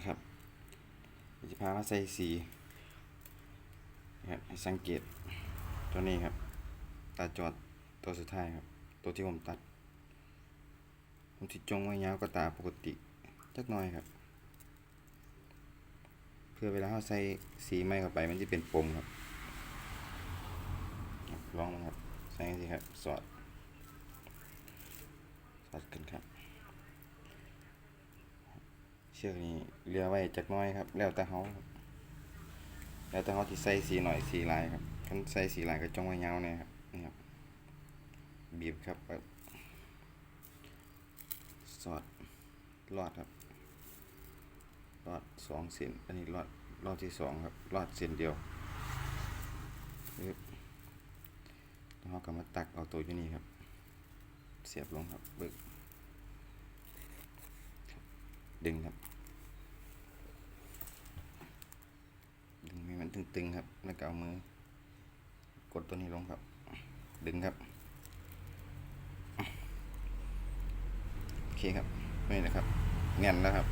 นะครับจะพามาใส่สีนะครับให้สังเกตตัวนี้ครับตาจอดตัวสุดท้ายครับ ตัวที่ผมตัด ผมที่จงไว้ยาวก็ตาปกติจักหน่อยครับ เพื่อเวลาเราใส่สีไม้เข้าไปมันจะเป็นปมครับลองนะครับใส่สิครับสอดสอดกันครับ ชือกนี้เรือไว้จักน้อยครับ แล้วแต่เขาแล้วแต่เขาที่ใส่สีหน่อยสีลายครับคันใส่สีลายก็จงไว้ยาวเนี่ยครับนี่ครับบีบครับปึ๊บสอดรอดครับรอดสองเส้นอันนี้รอดรอดที่สองครับรอดเส้นเดียวปึ๊บแล้วเราก็มาตักเอาตัวอยู่นี่ครับ เสียบลงครับปึ๊บครับ ดึงครับ ดึงให้มันตึงๆครับ แล้วก็เอามือกดตัวนี้ลงครับ ดึงครับ โอเคครับนี่นะครับแน่นแล้วครับ